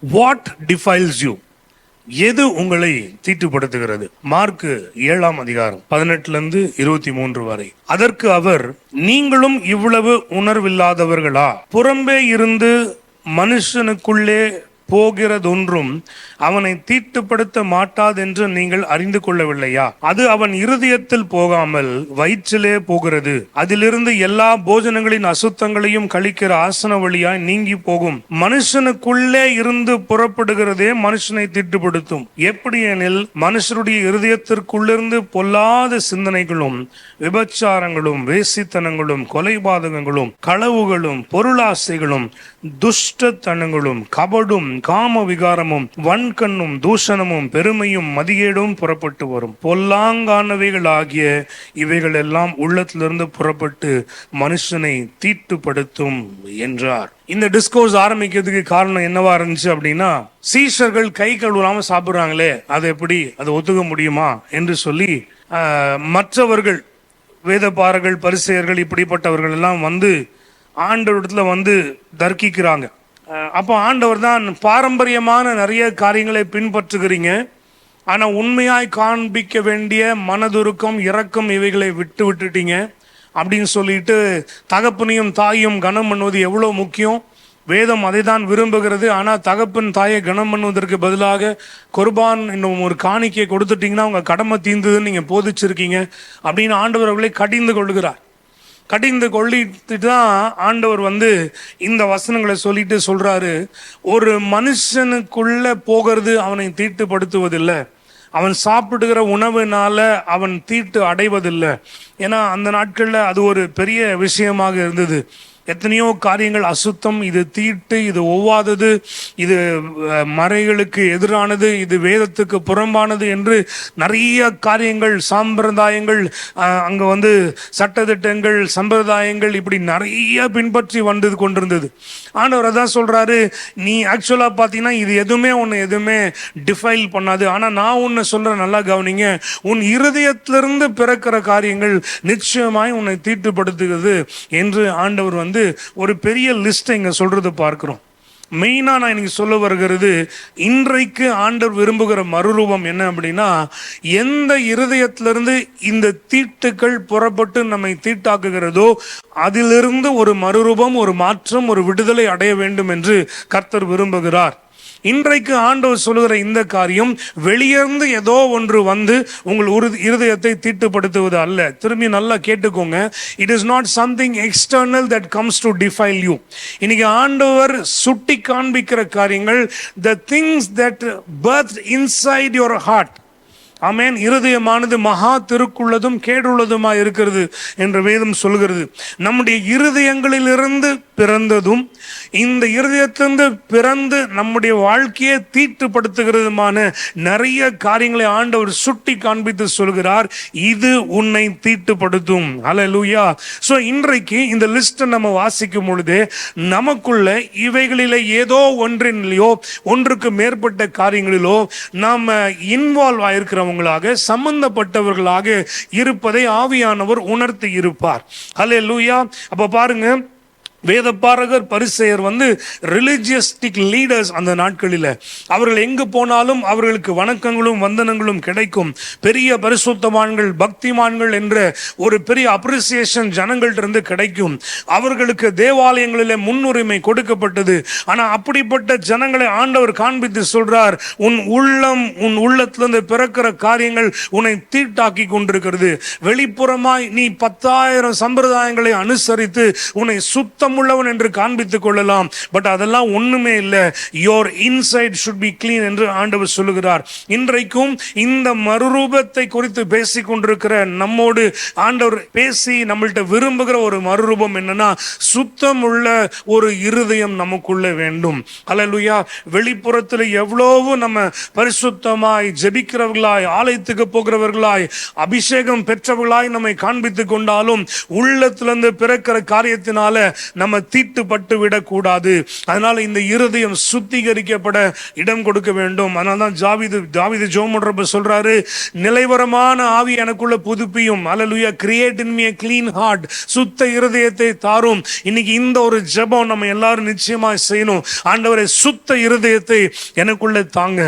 What டிஃபைல்ஸ் you எது உங்களை தீட்டுப்படுத்துகிறது? Mark ஏழாம் அதிகாரம் பதினெட்டுல இருந்து இருபத்தி மூன்று வரை. அதற்கு அவர் நீங்களும் இவ்வளவு உணர்வில்லாதவர்களா? புறம்பே இருந்து மனுஷனுக்குள்ளே போகிறதொன்றும் அவனை தீட்டுப்படுத்த மாட்டாதென்று நீங்கள் அறிந்து கொள்ளவில்லையா? அது அவன் இருதயத்தில் போகாமல் வயிற்றிலே போகிறது. அதிலிருந்து எல்லா போஜனங்களின் அசுத்தங்களையும் கழிக்கிற ஆசன வழியாய் நீங்கி போகும். மனுஷனுக்குள்ளே இருந்து புறப்படுகிறதே மனுஷனை தீட்டுப்படுத்தும். எப்படி எனில் மனுஷருடைய இருதயத்திற்குள்ளிருந்து பொல்லாத சிந்தனைகளும் விபச்சாரங்களும் வேசித்தனங்களும் கொலைபாதகங்களும் களவுகளும் பொருளாசைகளும் துஷ்டத்தனங்களும் கபடும் காம விகாரமும் வன்கண்ணும் தூஷணமும் பெருமையும் மதியேடும் புறப்பட்டு வரும். பொல்லாங்கானவைகள் ஆகிய இவைகள் எல்லாம் உள்ளத்திலிருந்து புறப்பட்டு மனுஷனை தீட்டுப்படுத்தும் என்றார். இந்த டிஸ்கோர்ஸ் ஆரம்பிக்கிறதுக்கு காரணம் என்னவா இருந்துச்சு அப்படின்னா சீஷர்கள் கை கழுவாம சாப்பிடுறாங்களே அது எப்படி அதை ஒத்துக்க முடியுமா என்று சொல்லி மற்றவர்கள் வேதபாரர்கள் பரிசெயர்கள் இப்படிப்பட்டவர்கள் எல்லாம் வந்து ஆண்டவரிடத்துல வந்து தர்க்கிக்கிறாங்க. அப்போ ஆண்டவர் தான் பாரம்பரியமான நிறைய காரியங்களை பின்பற்றுகிறீங்க. ஆனால் உண்மையாய் காண்பிக்க வேண்டிய மனதுருக்கம் இரக்கம் இவைகளை விட்டு விட்டுட்டீங்க. அப்படின்னு சொல்லிட்டு தகப்பனையும் தாயும் கனம் பண்ணுவது எவ்வளோ முக்கியம். வேதம் அதை தான் விரும்புகிறது. ஆனால் தகப்பன் தாயை கனம் பண்ணுவதற்கு பதிலாக குர்பான் என்னும் ஒரு காணிக்கையை கொடுத்துட்டிங்கன்னா உங்கள் கடமை தீர்ந்ததுன்னு நீங்கள் போதிச்சிருக்கீங்க. அப்படின்னு ஆண்டவர் அவர்களை கடிந்து கொள்கிறார். கடிந்து கொள்ளிட்டு தான் ஆண்டவர் வந்து இந்த வசனங்களை சொல்லிட்டு சொல்றாரு. ஒரு மனுஷனுக்குள்ள போகிறது அவனை தீட்டுப்படுத்துவதில்லை. அவன் சாப்பிடுகிற உணவுனால அவன் தீட்டு அடைவதில்லை. ஏன்னா அந்த நாட்களில் அது ஒரு பெரிய விஷயமாக இருந்தது. எத்தனையோ காரியங்கள் அசுத்தம் இது தீட்டு இது ஒவ்வாதது இது மறைகளுக்கு எதிரானது இது வேதத்துக்கு புறம்பானது என்று நிறைய காரியங்கள் சாம்பிரதாயங்கள் அங்கே அங்க வந்து சட்டத்திட்டங்கள் சம்பிரதாயங்கள் இப்படி நிறைய பின்பற்றி வந்து கொண்டிருந்தது. ஆண்டவர் அதான் சொல்றாரு நீ ஆக்சுவலா பார்த்தீங்கன்னா இது எதுவுமே உன்னை எதுவுமே டிஃபைல் பண்ணாது. ஆனா நான் உன்னை சொல்றேன் நல்லா கவனிங்க. உன் இருதயத்திலிருந்து பிறக்கிற காரியங்கள் நிச்சயமாய் உன்னை தீட்டுப்படுத்துகிறது என்று ஆண்டவர் வந்து ஒரு பெரிய லிஸ்ட் இங்க சொல்றது பார்க்கிறோம். மெயினா நான் இன்றைக்கி சொல்ல வருகிறது இன்றைக்கு ஆண்டர் விரும்புகிற மறுரூபம் என்ன அப்படின்னா எந்த இருதயத்திலிருந்து இந்த தீட்டுக்கள் புறப்பட்டு நம்மை தீட்டாக்குகிறதோ அதிலிருந்து ஒரு மறுரூபம் ஒரு மாற்றம் ஒரு விடுதலை அடைய வேண்டும் என்று கர்த்தர் விரும்புகிறார். இன்றைக்கு ஆண்டவர் சொல்லுகிற இந்த காரியம் வெளியிருந்து ஏதோ ஒன்று வந்து உங்கள் உரு இருதயத்தை தீட்டுப்படுத்துவது அல்ல. திரும்பி நல்லா கேட்டுக்கோங்க. It is not something external that comes to defile you இன்னைக்கு ஆண்டவர் சுட்டி காண்பிக்கிற காரியங்கள் the things that birth inside your heart அமேன் இருதயமானது மகா திருக்குள்ளதும் கேடுள்ளதுமா இருக்கிறது என்று வேதம் சொல்கிறது. நம்முடைய இருதயங்களிலிருந்து பிறந்ததும் இந்த இருதயத்திலிருந்து பிறந்து நம்முடைய வாழ்க்கையை தீட்டுப்படுத்துகிறதுமான நிறைய காரியங்களை ஆண்டவர் சுட்டி காண்பித்து சொல்கிறார். இது உன்னை தீட்டுப்படுத்தும். அல்லேலூயா ஸோ இன்றைக்கு இந்த லிஸ்ட்டை நம்ம வாசிக்கும் பொழுது நமக்குள்ள இவைகளிலே ஏதோ ஒன்றினிலையோ ஒன்றுக்கு மேற்பட்ட காரியங்களிலோ நாம இன்வால்வ் ஆயிருக்கிறவங்களாக சம்பந்தப்பட்டவர்களாக இருப்பதை ஆவியானவர் உணர்த்தி இருப்பார். அல்லேலூயா அப்ப பாருங்க வேதப்பாரகர் பரிசெயர் வந்து ரிலிஜியஸ்டிக் லீடர்ஸ் அந்த நாட்களில். அவர்கள் எங்கு போனாலும் அவர்களுக்கு வணக்கங்களும் வந்தனங்களும் கிடைக்கும். பெரிய பரிசுத்தவான்கள் பக்திமான்கள் என்ற ஒரு பெரிய அப்ரிசியேஷன் ஜனங்கள்டிருந்து கிடைக்கும். அவர்களுக்கு தேவாலயங்களில் முன்னுரிமை கொடுக்கப்பட்டது. ஆனால் அப்படிப்பட்ட ஜனங்களை ஆண்டவர் காண்பித்து சொல்றார் உன் உள்ளம் உன் உள்ளத்திலிருந்து பிறக்கிற காரியங்கள் உன்னை தீட்டாக்கி கொண்டிருக்கிறது. வெளிப்புறமாய் நீ பத்தாயிரம் சம்பிரதாயங்களை அனுசரித்து உன்னை சுத்தம் சுத்தமுள்ளவன் என்று காண்பித்துக் கொள்ளலாம். பட் அதெல்லாம் ஒண்ணுமே இல்லை. Your inside should be clean என்று ஆண்டவர் சொல்லுகிறார். இன்றைக்கும் இந்த மறுரூபத்தை குறித்து பேசிக் கொண்டிருக்கிற நம்மோடு ஆண்டவர் பேசி நம்மள்ட்ட விரும்புகிற ஒரு மறுரூபம் என்னன்னா சுத்தமுள்ள ஒரு இருதயம் நமக்குள்ள வேண்டும். அலலுயா வெளிப்புறத்தில் எவ்வளவு நம்ம பரிசுத்தமாய் ஜெபிக்கிறவர்களாய் ஆலயத்துக்கு போகிறவர்களாய் அபிஷேகம் பெற்றவர்களாய் நம்மை காண்பித்துக் கொண்டாலும் உள்ளத்திலிருந்து பிறக்கிற காரியத்தினால நம்ம தீட்டுப்பட்டு விடக்கூடாது. அதனால இந்த இருதயம் சுத்திகரிக்கப்பட இடம் கொடுக்க வேண்டும். அதனால தான் ஜாவிது ஜாவிது ஜோமுன்றப்ப சொல்றாரு நிலைவரமான ஆவி எனக்குள்ள புதுப்பியும். அலலுயா create in me clean heart சுத்த இருதயத்தை தாரும். இன்னைக்கு இந்த ஒரு ஜெபம் நம்ம எல்லாரும் நிச்சயமா செய்யணும். ஆண்டவரை சுத்த இருதயத்தை எனக்குள்ள தாங்க.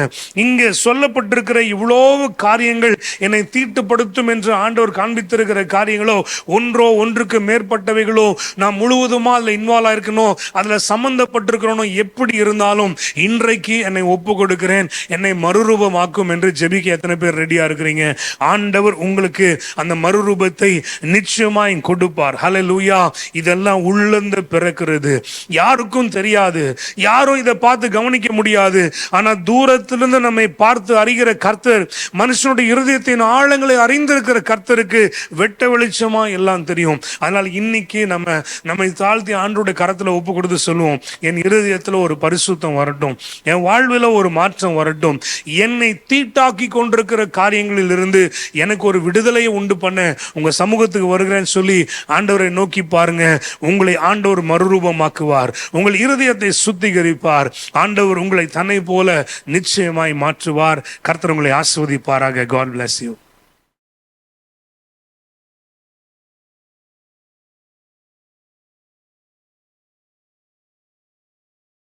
இங்கே சொல்லப்பட்டிருக்கிற இவ்வளவு காரியங்கள் என்னை தீட்டுப்படுத்தும் என்று ஆண்டவர் காண்பித்திருக்கிற காரியங்களோ ஒன்றோ ஒன்றுக்கு மேற்பட்டவைகளோ நான் முழுவதுமா அதில் இன்வால்வ் ஆயிருக்கணும் அதில் சம்பந்தப்பட்டிருக்கிறோனோ எப்படி இருந்தாலும் இன்றைக்கு என்னை ஒப்பு கொடுக்கிறேன் என்னை மறுரூபமாக்கும் என்று ஜெபிக்க எத்தனை பேர் ரெடியாக இருக்கிறீங்க? ஆண்டவர் உங்களுக்கு அந்த மறுரூபத்தை நிச்சயமாய் கொடுப்பார். ஹalleluya இதெல்லாம் உள்ளந்த பிறக்கிறது. யாருக்கும் தெரியாது. யாரும் இதை பார்த்து கவனிக்க முடியாது. ஆனால் தூரத்திலிருந்து நம்மை பார்த்து அறிகிற கர்த்தர் மனுஷனுடைய இருதயத்தின் ஆழங்களை அறிந்திருக்கிற கர்த்தருக்கு வெட்ட வெளிச்சமாக எல்லாம் தெரியும். அதனால் இன்னைக்கு நம்ம நம்மை தாழ்த்தி ஆண்டோட கரத்துல ஒப்பு கொடுத்து சொல்லுவோம். என் இருதயத்துல ஒரு பரிசுத்தம் வரட்டும். என் வாழ்வில் ஒரு மாற்றம் வரட்டும். என்னை தீட்டாக்கி கொண்டிருக்கிற காரியங்களில் இருந்து எனக்கு ஒரு விடுதலையை உண்டு பண்ண உங்க சமூகத்துக்கு வருகிறேன்னு சொல்லி ஆண்டவரை நோக்கி பாருங்க. உங்களை ஆண்டவர் மறுரூபமாக்குவார். உங்கள் இருதயத்தை சுத்திகரிப்பார். ஆண்டவர் உங்களை தன்னை போல நிச்சயமாய் மாற்றுவார். கர்த்தர் உங்களை ஆசிர்வதிப்பாராக காட் பிளஸ் யூ